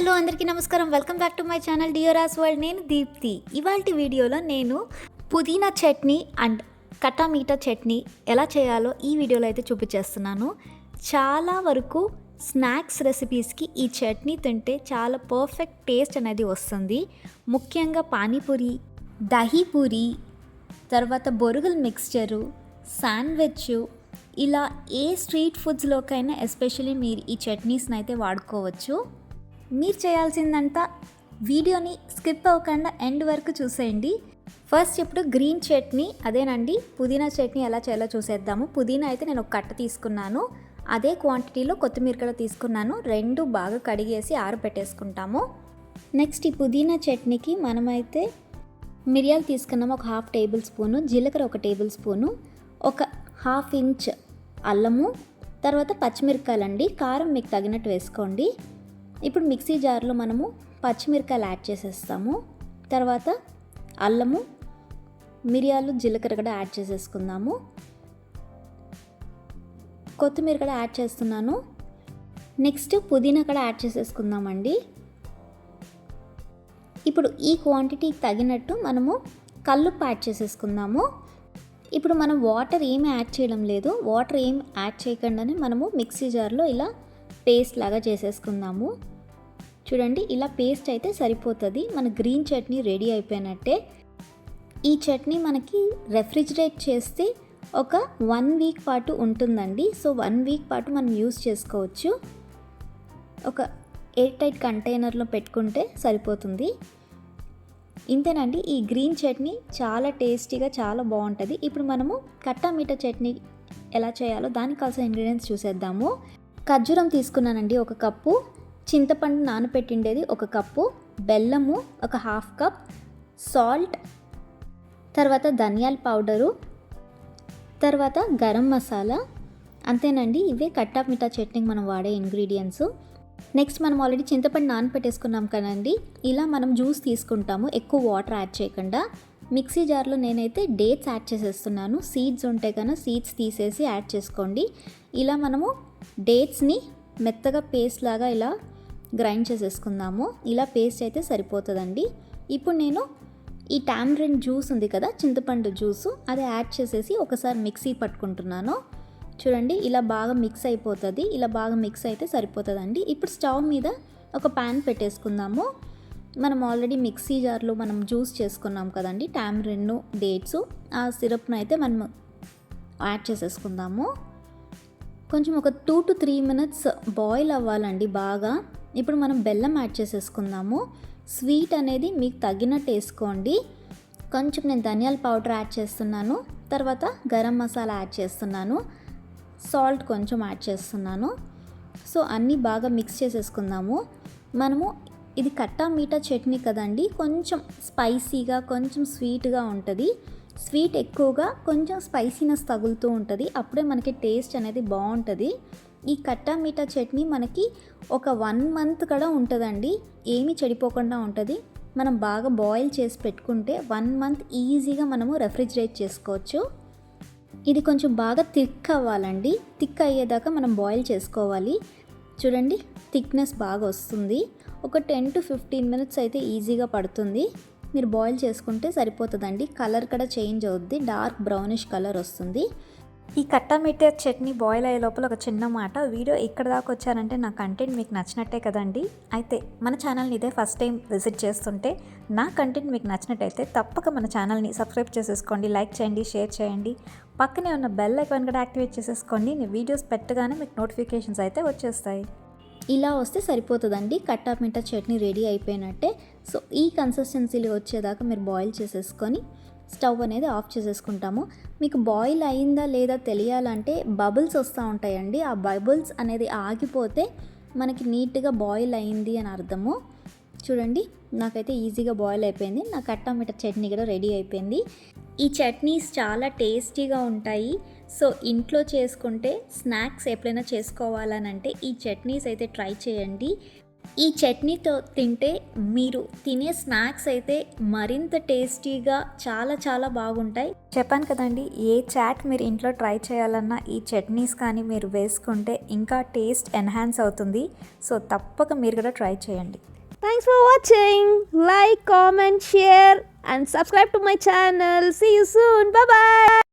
Hello అందరికీ నమస్కారం. Welcome back to my channel Deoras world. నేను దీప్తి. ఇవాళ వీడియోలో నేను పుదీనా చట్నీ అండ్ కట్టా మీఠా చట్నీ ఎలా చేయాలో ఈ వీడియోలో అయితే చూపించేస్తున్నాను. చాలా వరకు స్నాక్స్ రెసిపీస్కి ఈ చట్నీ తింటే చాలా పర్ఫెక్ట్ టేస్ట్ అనేది వస్తుంది. ముఖ్యంగా పానీపూరి దహీపూరి తర్వాత బొరుగుల మిక్స్చరు శాండ్విచ్ ఇలా ఏ స్ట్రీట్ ఫుడ్స్లోకైనా ఎస్పెషల్లీ మీరు ఈ చట్నీస్ని అయితే వాడుకోవచ్చు. మీరు చేయాల్సిందంతా వీడియోని స్కిప్ అవ్వకుండా ఎండ్ వరకు చూసేయండి. ఫస్ట్ ఇప్పుడు గ్రీన్ చట్నీ అదేనండి పుదీనా చట్నీ ఎలా చేయాలో చూసేద్దాము. పుదీనా అయితే నేను ఒక కట్ట తీసుకున్నాను. అదే క్వాంటిటీలో కొత్తిమీర కూడా తీసుకున్నాను. రెండు బాగా కడిగేసి ఆరబెట్టేసుకుంటాము నెక్స్ట్ ఈ పుదీనా చట్నీకి మనమైతే మిరియాలు తీసుకున్నాము. ఒక హాఫ్ టేబుల్ స్పూను జీలకర్ర ఒక టేబుల్ స్పూను ఒక హాఫ్ ఇంచ్ అల్లము తర్వాత పచ్చిమిరకాయలండి కారం మీకు తగినట్టు వేసుకోండి. ఇప్పుడు మిక్సీ జార్లో మనము పచ్చిమిరకాయలు యాడ్ చేసేస్తాము. తర్వాత అల్లము మిరియాలు జీలకర్ర కూడా యాడ్ చేసేసుకుందాము. కొత్తిమీర కూడా యాడ్ చేస్తున్నాను. నెక్స్ట్ పుదీనా కూడా యాడ్ చేసేసుకుందామండి. ఇప్పుడు ఈ క్వాంటిటీకి తగినట్టు మనము కల్లుప్పు యాడ్ చేసేసుకుందాము. ఇప్పుడు మనం వాటర్ ఏమి యాడ్ చేయడం లేదు. వాటర్ ఏం యాడ్ చేయకుండానే మనము మిక్సీ జార్లో ఇలా పేస్ట్ లాగా చేసేసుకుందాము. చూడండి ఇలా పేస్ట్ అయితే సరిపోతుంది. మన గ్రీన్ చట్నీ రెడీ అయిపోయినట్టే. ఈ చట్నీ మనకి రెఫ్రిజిరేట్ చేస్తే ఒక వన్ వీక్ పాటు ఉంటుందండి. సో వన్ వీక్ పాటు మనం యూస్ చేసుకోవచ్చు. ఒక ఎయిర్ టైట్ కంటైనర్లో పెట్టుకుంటే సరిపోతుంది. ఇంతేనండి ఈ గ్రీన్ చట్నీ చాలా టేస్టీగా చాలా బాగుంటుంది. ఇప్పుడు మనము కట్టా మీఠా చట్నీ ఎలా చేయాలో దానికి కావాల్సిన ఇంగ్రీడియంట్స్ చూసేద్దాము. ఖర్జూరం తీసుకున్నానండి ఒక కప్పు. చింతపండు నానపెట్టిండేది ఒక కప్పు బెల్లము ఒక హాఫ్ కప్ సాల్ట్ తర్వాత ధనియాల పౌడరు తర్వాత గరం మసాలా. అంతేనండి ఇవే కట్టా మిఠా చట్నీకి మనం వాడే ఇంగ్రీడియంట్స్. నెక్స్ట్ మనం ఆల్రెడీ చింతపండు నానపెట్టేసుకున్నాం కదండి ఇలా మనం జ్యూస్ తీసుకుంటాము ఎక్కువ వాటర్ యాడ్ చేయకుండా. మిక్సీ జార్లో నేనైతే డేట్స్ యాడ్ చేసేస్తున్నాను సీడ్స్ ఉంటే కనుక సీడ్స్ తీసేసి యాడ్ చేసుకోండి. ఇలా మనము డేట్స్ని మెత్తగా పేస్ట్ లాగా ఇలా గ్రైండ్ చేసేసుకుందాము. ఇలా పేస్ట్ అయితే సరిపోతుందండి. ఇప్పుడు నేను ఈ టామరిన్ జ్యూస్ ఉంది కదా చింతపండు జ్యూసు అది యాడ్ చేసేసి ఒకసారి మిక్సీ పట్టుకుంటున్నాను. చూడండి ఇలా బాగా మిక్స్ అయిపోతుంది. ఇలా బాగా మిక్స్ అయితే సరిపోతుందండి. ఇప్పుడు స్టవ్ మీద ఒక ప్యాన్ పెట్టేసుకుందాము. మనం ఆల్రెడీ మిక్సీ జార్లో మనం జ్యూస్ చేసుకున్నాం కదండి టామరిన్ డేట్స్ ఆ సిరప్ను అయితే మనం యాడ్ చేసేసుకుందాము. కొంచెం ఒక two to three minutes boil అవ్వాలండి బాగా. ఇప్పుడు మనం బెల్లం యాడ్ చేసేసుకుందాము. స్వీట్ అనేది మీకు తగినట్టు వేసుకోండి. కొంచెం నేను ధనియాల పౌడర్ యాడ్ చేస్తున్నాను. తర్వాత గరం మసాలా యాడ్ చేస్తున్నాను. సాల్ట్ కొంచెం యాడ్ చేస్తున్నాను. సో అన్నీ బాగా మిక్స్ చేసేసుకుందాము. మనము ఇది కట్టా మీఠా చట్నీ కదండి కొంచెం స్పైసీగా కొంచెం స్వీట్గా ఉంటుంది. స్వీట్ ఎక్కువగా కొంచెం స్పైసీనెస్ తగులుతూ ఉంటుంది. అప్పుడే మనకి టేస్ట్ అనేది బాగుంటుంది. ఈ కట్టా మీఠా చట్నీ మనకి ఒక వన్ మంత్ కూడా ఉంటుందండి. ఏమీ చెడిపోకుండా ఉంటుంది. మనం బాగా బాయిల్ చేసి పెట్టుకుంటే వన్ మంత్ ఈజీగా మనము రెఫ్రిజిరేట్ చేసుకోవచ్చు. ఇది కొంచెం బాగా థిక్ అవ్వాలండి. థిక్ అయ్యేదాకా మనం బాయిల్ చేసుకోవాలి. చూడండి థిక్నెస్ బాగా వస్తుంది. ఒక టెన్ టు ఫిఫ్టీన్ మినిట్స్ అయితే ఈజీగా పడుతుంది. మీరు బాయిల్ చేసుకుంటే సరిపోతుందండి. కలర్ కూడా చేంజ్ అవుద్ది. డార్క్ బ్రౌనిష్ కలర్ వస్తుంది. ఈ కట్టా మీఠా చట్నీ బాయిల్ అయ్యే లోపల ఒక చిన్న మాట. వీడియో ఇక్కడ దాకా వచ్చారంటే నా కంటెంట్ మీకు నచ్చినట్టే కదండి. అయితే మన ఛానల్ని ఇదే ఫస్ట్ టైం విజిట్ చేస్తుంటే నా కంటెంట్ మీకు నచ్చినట్టయితే తప్పక మన ఛానల్ని సబ్స్క్రైబ్ చేసేసుకోండి. లైక్ చేయండి షేర్ చేయండి. పక్కనే ఉన్న బెల్ ఐకాన్ కూడా యాక్టివేట్ చేసేసుకోండి. నేను వీడియోస్ పెట్టగానే మీకు నోటిఫికేషన్స్ అయితే వచ్చేస్తాయి. ఇలా వస్తే సరిపోతుందండి. కట్టా మిఠా చట్నీ రెడీ అయిపోయినట్టే. సో ఈ కన్సిస్టెన్సీలో వచ్చేదాకా మీరు బాయిల్ చేసేసుకొని స్టవ్ అనేది ఆఫ్ చేసేసుకుంటాము. మీకు బాయిల్ అయిందా లేదా తెలియాలంటే బబుల్స్ వస్తూ ఉంటాయండి. ఆ బబుల్స్ అనేది ఆగిపోతే మనకి నీట్గా బాయిల్ అయింది అని అర్థము. చూడండి నాకైతే ఈజీగా బాయిల్ అయిపోయింది. నా కట్టా మిఠా చట్నీ కూడా రెడీ అయిపోయింది. ఈ చట్నీస్ చాలా టేస్టీగా ఉంటాయి. సో ఇంట్లో చేసుకుంటే స్నాక్స్ ఎప్పుడైనా చేసుకోవాలనంటే ఈ చట్నీస్ అయితే ట్రై చేయండి. ఈ చట్నీతో తింటే మీరు తినే స్నాక్స్ అయితే మరింత టేస్టీగా చాలా చాలా బాగుంటాయి. చెప్పాను కదండి ఏ చాట్ మీరు ఇంట్లో ట్రై చేయాలన్నా ఈ చట్నీస్ కానీ మీరు వేసుకుంటే ఇంకా టేస్ట్ ఎన్హాన్స్ అవుతుంది. సో తప్పక మీరు కూడా ట్రై చేయండి. Thanks for watching like comment share and subscribe to my channel see you soon bye.